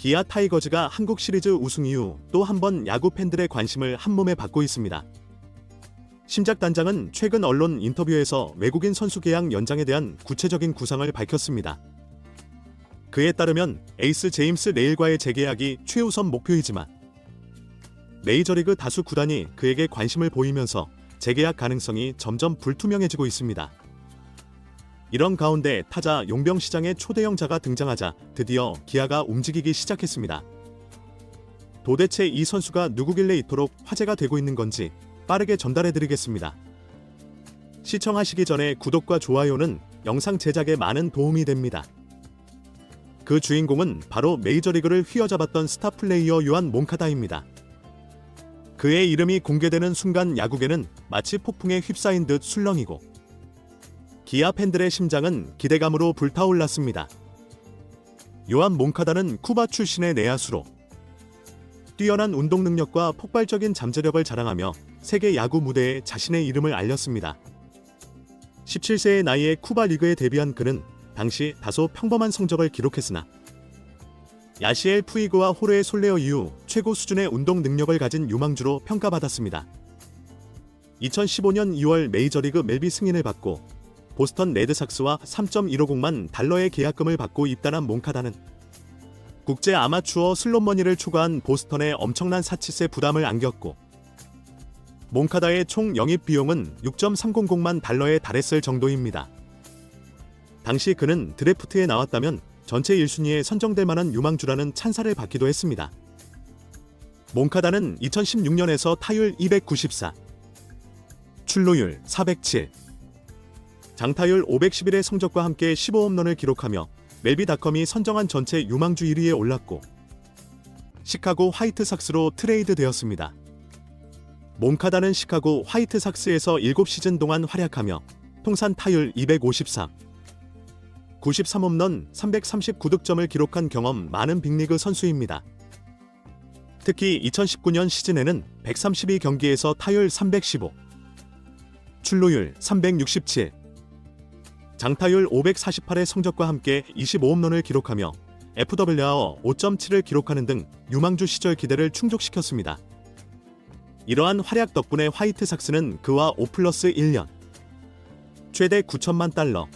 기아 타이거즈가 한국 시리즈 우승 이후 또 한 번 야구 팬들의 관심을 한몸에 받고 있습니다. 심작 단장은 최근 언론 인터뷰에서 외국인 선수 계약 연장에 대한 구체적인 구상을 밝혔습니다. 그에 따르면 에이스 제임스 레일과의 재계약이 최우선 목표이지만 메이저리그 다수 구단이 그에게 관심을 보이면서 재계약 가능성이 점점 불투명해지고 있습니다. 이런 가운데 타자 용병 시장에 초대형자가 등장하자 드디어 기아가 움직이기 시작했습니다. 도대체 이 선수가 누구길래 이토록 화제가 되고 있는 건지 빠르게 전달해 드리겠습니다. 시청하시기 전에 구독과 좋아요는 영상 제작에 많은 도움이 됩니다. 그 주인공은 바로 메이저리그를 휘어잡았던 스타 플레이어 요한 몽카다입니다. 그의 이름이 공개되는 순간 야구계는 마치 폭풍에 휩싸인 듯 술렁이고 기아 팬들의 심장은 기대감으로 불타올랐습니다. 요한 몽카다는 쿠바 출신의 내야수로 뛰어난 운동 능력과 폭발적인 잠재력을 자랑하며 세계 야구 무대에 자신의 이름을 알렸습니다. 17세의 나이에 쿠바 리그에 데뷔한 그는 당시 다소 평범한 성적을 기록했으나 야시엘 푸이그와 호르의 솔레어 이후 최고 수준의 운동 능력을 가진 유망주로 평가받았습니다. 2015년 2월 메이저리그 멜비 승인을 받고 보스턴 레드삭스와 3.150만 달러의 계약금을 받고 입단한 몽카다는 국제 아마추어 슬롯머니를 초과한 보스턴의 엄청난 사치세 부담을 안겼고 몽카다의 총 영입 비용은 6.300만 달러에 달했을 정도입니다. 당시 그는 드래프트에 나왔다면 전체 1순위에 선정될 만한 유망주라는 찬사를 받기도 했습니다. 몽카다는 2016년에서 타율 294, 출루율 407, 장타율 511의 성적과 함께 15홈런을 기록하며 멜비닷컴이 선정한 전체 유망주 1위에 올랐고 시카고 화이트삭스로 트레이드 되었습니다. 몽카다는 시카고 화이트삭스에서 7시즌 동안 활약하며 통산 타율 253, 93홈런 339득점을 기록한 경험 많은 빅리그 선수입니다. 특히 2019년 시즌에는 132경기에서 타율 315, 출루율 367, 장타율 548의 성적과 함께 25홈런을 기록하며 FWR 5.7을 기록하는 등 유망주 시절 기대를 충족시켰습니다. 이러한 활약 덕분에 화이트삭스는 그와 5플러스 1년, 최대 9천만 달러,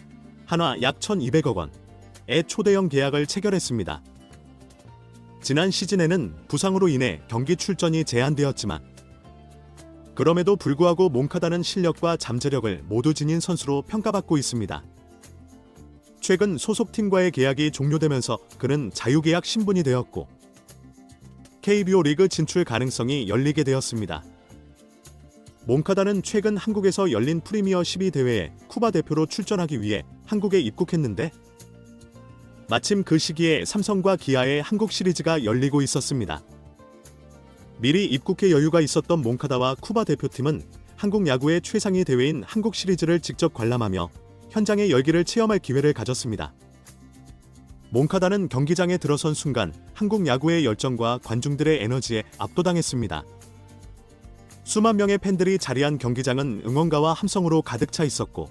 한화 약 1,200억 원의 초대형 계약을 체결했습니다. 지난 시즌에는 부상으로 인해 경기 출전이 제한되었지만 그럼에도 불구하고 몽카다는 실력과 잠재력을 모두 지닌 선수로 평가받고 있습니다. 최근 소속팀과의 계약이 종료되면서 그는 자유계약 신분이 되었고 KBO 리그 진출 가능성이 열리게 되었습니다. 몽카다는 최근 한국에서 열린 프리미어 12 대회에 쿠바 대표로 출전하기 위해 한국에 입국했는데 마침 그 시기에 삼성과 기아의 한국 시리즈가 열리고 있었습니다. 미리 입국해 여유가 있었던 몽카다와 쿠바 대표팀은 한국 야구의 최상위 대회인 한국 시리즈를 직접 관람하며 현장의 열기를 체험할 기회를 가졌습니다. 몽카다는 경기장에 들어선 순간 한국 야구의 열정과 관중들의 에너지에 압도당했습니다. 수만 명의 팬들이 자리한 경기장은 응원가와 함성으로 가득 차 있었고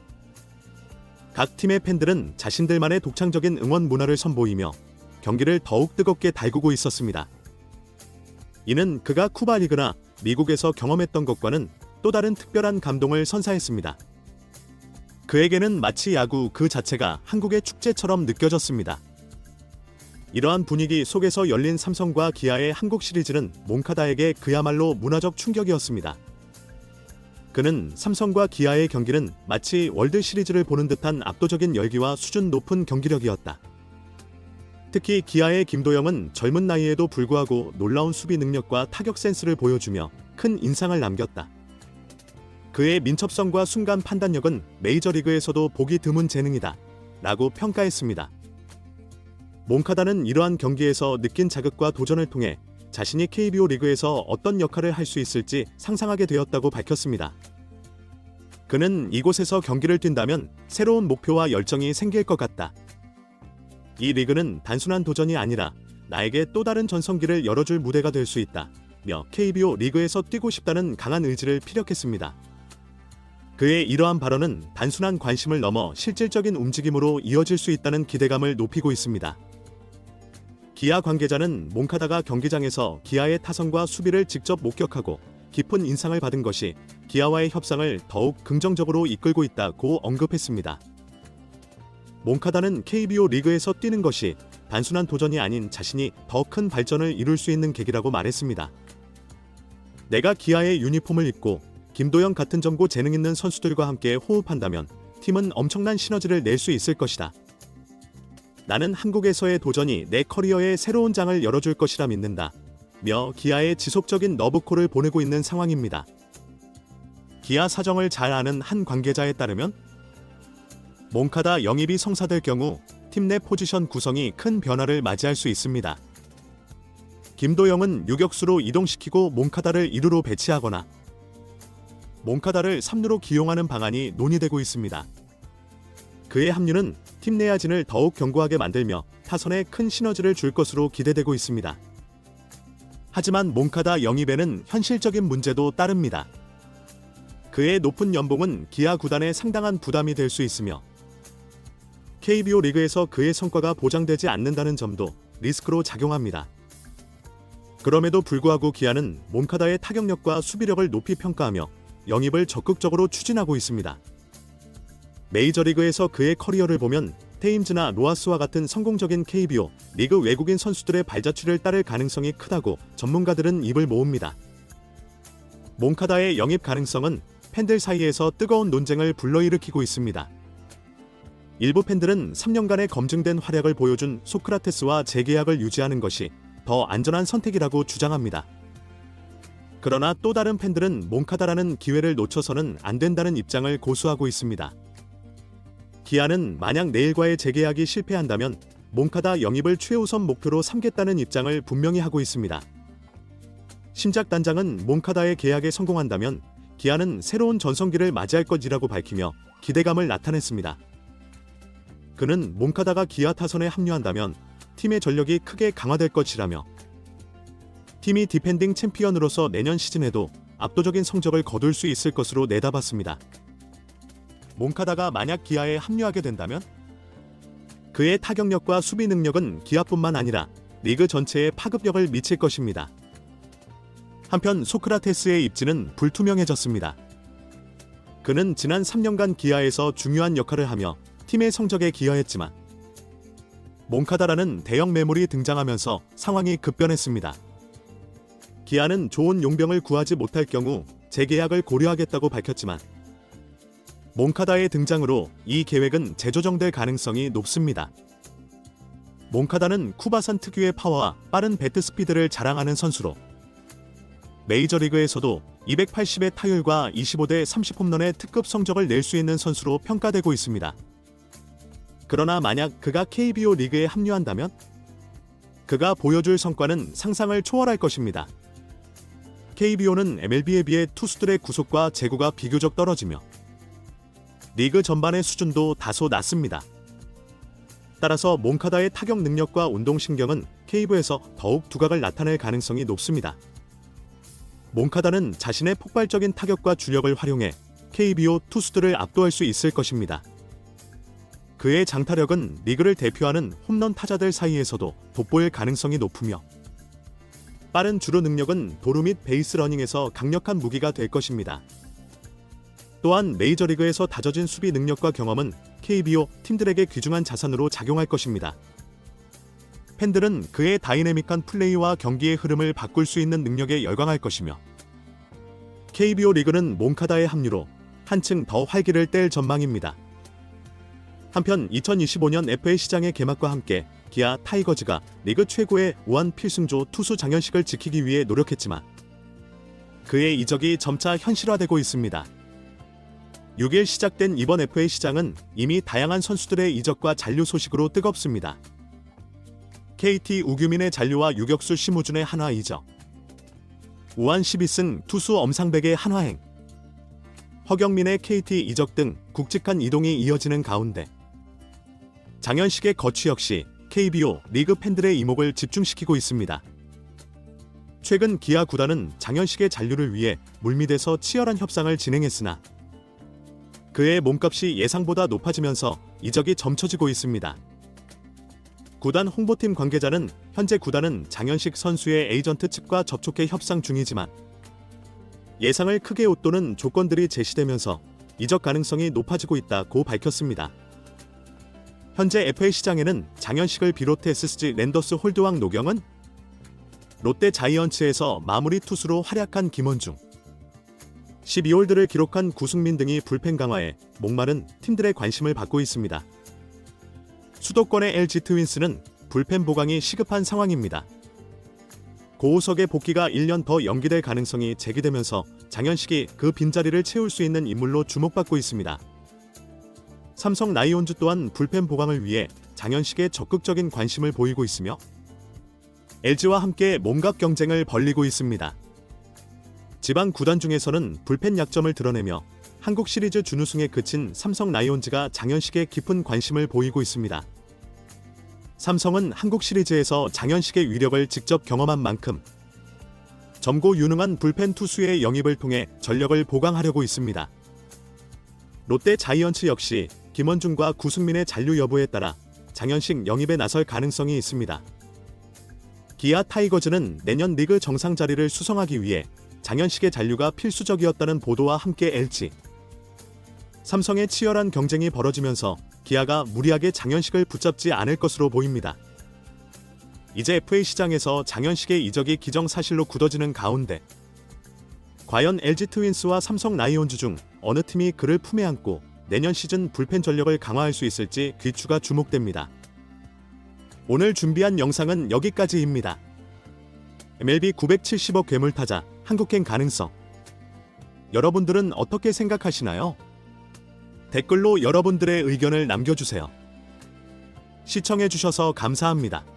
각 팀의 팬들은 자신들만의 독창적인 응원 문화를 선보이며 경기를 더욱 뜨겁게 달구고 있었습니다. 이는 그가 쿠바 리그나 미국에서 경험했던 것과는 또 다른 특별한 감동을 선사했습니다. 그에게는 마치 야구 그 자체가 한국의 축제처럼 느껴졌습니다. 이러한 분위기 속에서 열린 삼성과 기아의 한국 시리즈는 몽카다에게 그야말로 문화적 충격이었습니다. 그는 삼성과 기아의 경기는 마치 월드 시리즈를 보는 듯한 압도적인 열기와 수준 높은 경기력이었다. 특히 기아의 김도영은 젊은 나이에도 불구하고 놀라운 수비 능력과 타격 센스를 보여주며 큰 인상을 남겼다. 그의 민첩성과 순간 판단력은 메이저리그에서도 보기 드문 재능이다. 라고 평가했습니다. 몽카다는 이러한 경기에서 느낀 자극과 도전을 통해 자신이 KBO 리그에서 어떤 역할을 할 수 있을지 상상하게 되었다고 밝혔습니다. 그는 이곳에서 경기를 뛴다면 새로운 목표와 열정이 생길 것 같다. 이 리그는 단순한 도전이 아니라 나에게 또 다른 전성기를 열어줄 무대가 될 수 있다. 며 KBO 리그에서 뛰고 싶다는 강한 의지를 피력했습니다. 그의 이러한 발언은 단순한 관심을 넘어 실질적인 움직임으로 이어질 수 있다는 기대감을 높이고 있습니다. 기아 관계자는 몽카다가 경기장에서 기아의 타선과 수비를 직접 목격하고 깊은 인상을 받은 것이 기아와의 협상을 더욱 긍정적으로 이끌고 있다고 언급했습니다. 몽카다는 KBO 리그에서 뛰는 것이 단순한 도전이 아닌 자신이 더 큰 발전을 이룰 수 있는 계기라고 말했습니다. 내가 기아의 유니폼을 입고 김도영 같은 점고 재능 있는 선수들과 함께 호흡한다면 팀은 엄청난 시너지를 낼 수 있을 것이다. 나는 한국에서의 도전이 내 커리어의 새로운 장을 열어줄 것이라 믿는다. 며 기아의 지속적인 러브콜을 보내고 있는 상황입니다. 기아 사정을 잘 아는 한 관계자에 따르면 몽카다 영입이 성사될 경우 팀 내 포지션 구성이 큰 변화를 맞이할 수 있습니다. 김도영은 유격수로 이동시키고 몽카다를 1루로 배치하거나 몽카다를 3루로 기용하는 방안이 논의되고 있습니다. 그의 합류는 팀 내 야진을 더욱 견고하게 만들며 타선에 큰 시너지를 줄 것으로 기대되고 있습니다. 하지만 몽카다 영입에는 현실적인 문제도 따릅니다. 그의 높은 연봉은 기아 구단에 상당한 부담이 될 수 있으며 KBO 리그에서 그의 성과가 보장되지 않는다는 점도 리스크로 작용합니다. 그럼에도 불구하고 기아는 몽카다의 타격력과 수비력을 높이 평가하며 영입을 적극적으로 추진하고 있습니다. 메이저리그에서 그의 커리어를 보면 테임즈나 로하스와 같은 성공적인 KBO 리그 외국인 선수들의 발자취를 따를 가능성이 크다고 전문가들은 입을 모읍니다. 몽카다의 영입 가능성은 팬들 사이에서 뜨거운 논쟁을 불러일으키고 있습니다. 일부 팬들은 3년간의 검증된 활약을 보여준 소크라테스와 재계약을 유지하는 것이 더 안전한 선택이라고 주장합니다. 그러나 또 다른 팬들은 몽카다라는 기회를 놓쳐서는 안 된다는 입장을 고수하고 있습니다. 기아는 만약 내일과의 재계약이 실패한다면 몽카다 영입을 최우선 목표로 삼겠다는 입장을 분명히 하고 있습니다. 심작 단장은 몽카다의 계약에 성공한다면 기아는 새로운 전성기를 맞이할 것이라고 밝히며 기대감을 나타냈습니다. 그는 몽카다가 기아 타선에 합류한다면 팀의 전력이 크게 강화될 것이라며 팀이 디펜딩 챔피언으로서 내년 시즌에도 압도적인 성적을 거둘 수 있을 것으로 내다봤습니다. 몽카다가 만약 기아에 합류하게 된다면 그의 타격력과 수비 능력은 기아뿐만 아니라 리그 전체에 파급력을 미칠 것입니다. 한편 소크라테스의 입지는 불투명해졌습니다. 그는 지난 3년간 기아에서 중요한 역할을 하며 팀의 성적에 기여했지만 몽카다라는 대형 매물이 등장하면서 상황이 급변했습니다. 기아는 좋은 용병을 구하지 못할 경우 재계약을 고려하겠다고 밝혔지만 몽카다의 등장으로 이 계획은 재조정될 가능성이 높습니다. 몽카다는 쿠바산 특유의 파워와 빠른 배트 스피드를 자랑하는 선수로 메이저리그에서도 280의 타율과 25대 30홈런의 특급 성적을 낼 수 있는 선수로 평가되고 있습니다. 그러나 만약 그가 KBO 리그에 합류한다면 그가 보여줄 성과는 상상을 초월할 것입니다. KBO는 MLB에 비해 투수들의 구속과 제구가 비교적 떨어지며 리그 전반의 수준도 다소 낮습니다. 따라서 몽카다의 타격 능력과 운동신경은 KBO에서 더욱 두각을 나타낼 가능성이 높습니다. 몽카다는 자신의 폭발적인 타격과 주력을 활용해 KBO 투수들을 압도할 수 있을 것입니다. 그의 장타력은 리그를 대표하는 홈런 타자들 사이에서도 돋보일 가능성이 높으며 빠른 주로 능력은 도루 및 베이스 러닝에서 강력한 무기가 될 것입니다. 또한 메이저리그에서 다져진 수비 능력과 경험은 KBO 팀들에게 귀중한 자산으로 작용할 것입니다. 팬들은 그의 다이내믹한 플레이와 경기의 흐름을 바꿀 수 있는 능력에 열광할 것이며 KBO 리그는 몽카다의 합류로 한층 더 활기를 띨 전망입니다. 한편 2025년 FA 시장의 개막과 함께 기아 타이거즈가 리그 최고의 우한 필승조 투수 장현식을 지키기 위해 노력했지만 그의 이적이 점차 현실화되고 있습니다. 6일 시작된 이번 FA 시장은 이미 다양한 선수들의 이적과 잔류 소식으로 뜨겁습니다. KT 우규민의 잔류와 유격수 심우준의 한화 이적, 우한 12승 투수 엄상백의 한화행, 허경민의 KT 이적 등 굵직한 이동이 이어지는 가운데 장현식의 거취 역시 KBO 리그 팬들의 이목을 집중시키고 있습니다. 최근 기아 구단은 장현식의 잔류를 위해 물밑에서 치열한 협상을 진행했으나 그의 몸값이 예상보다 높아지면서 이적이 점쳐지고 있습니다. 구단 홍보팀 관계자는 현재 구단은 장현식 선수의 에이전트 측과 접촉해 협상 중이지만 예상을 크게 웃도는 조건들이 제시되면서 이적 가능성이 높아지고 있다고 밝혔습니다. 현재 FA 시장에는 장현식을 비롯해 SSG 랜더스 홀드왕 노경은 롯데 자이언츠에서 마무리 투수로 활약한 김원중 12홀드를 기록한 구승민 등이 불펜 강화에 목마른 팀들의 관심을 받고 있습니다. 수도권의 LG 트윈스는 불펜 보강이 시급한 상황입니다. 고우석의 복귀가 1년 더 연기될 가능성이 제기되면서 장현식이 그 빈자리를 채울 수 있는 인물로 주목받고 있습니다. 삼성 라이온즈 또한 불펜 보강을 위해 장현식에 적극적인 관심을 보이고 있으며 LG와 함께 몸값 경쟁을 벌리고 있습니다. 지방 구단 중에서는 불펜 약점을 드러내며 한국 시리즈 준우승에 그친 삼성 라이온즈가 장현식에 깊은 관심을 보이고 있습니다. 삼성은 한국 시리즈에서 장현식의 위력을 직접 경험한 만큼 점고 유능한 불펜 투수의 영입을 통해 전력을 보강하려고 있습니다. 롯데 자이언츠 역시 김원중과 구승민의 잔류 여부에 따라 장현식 영입에 나설 가능성이 있습니다. 기아 타이거즈는 내년 리그 정상 자리를 수성하기 위해 장현식의 잔류가 필수적이었다는 보도와 함께 LG, 삼성의 치열한 경쟁이 벌어지면서 기아가 무리하게 장현식을 붙잡지 않을 것으로 보입니다. 이제 FA 시장에서 장현식의 이적이 기정사실로 굳어지는 가운데 과연 LG 트윈스와 삼성 라이온즈 중 어느 팀이 그를 품에 안고 내년 시즌 불펜 전력을 강화할 수 있을지 귀추가 주목됩니다. 오늘 준비한 영상은 여기까지입니다. MLB 970억 괴물타자 한국행 가능성 여러분들은 어떻게 생각하시나요? 댓글로 여러분들의 의견을 남겨주세요. 시청해주셔서 감사합니다.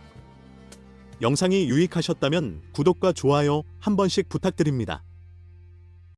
영상이 유익하셨다면 구독과 좋아요 한 번씩 부탁드립니다.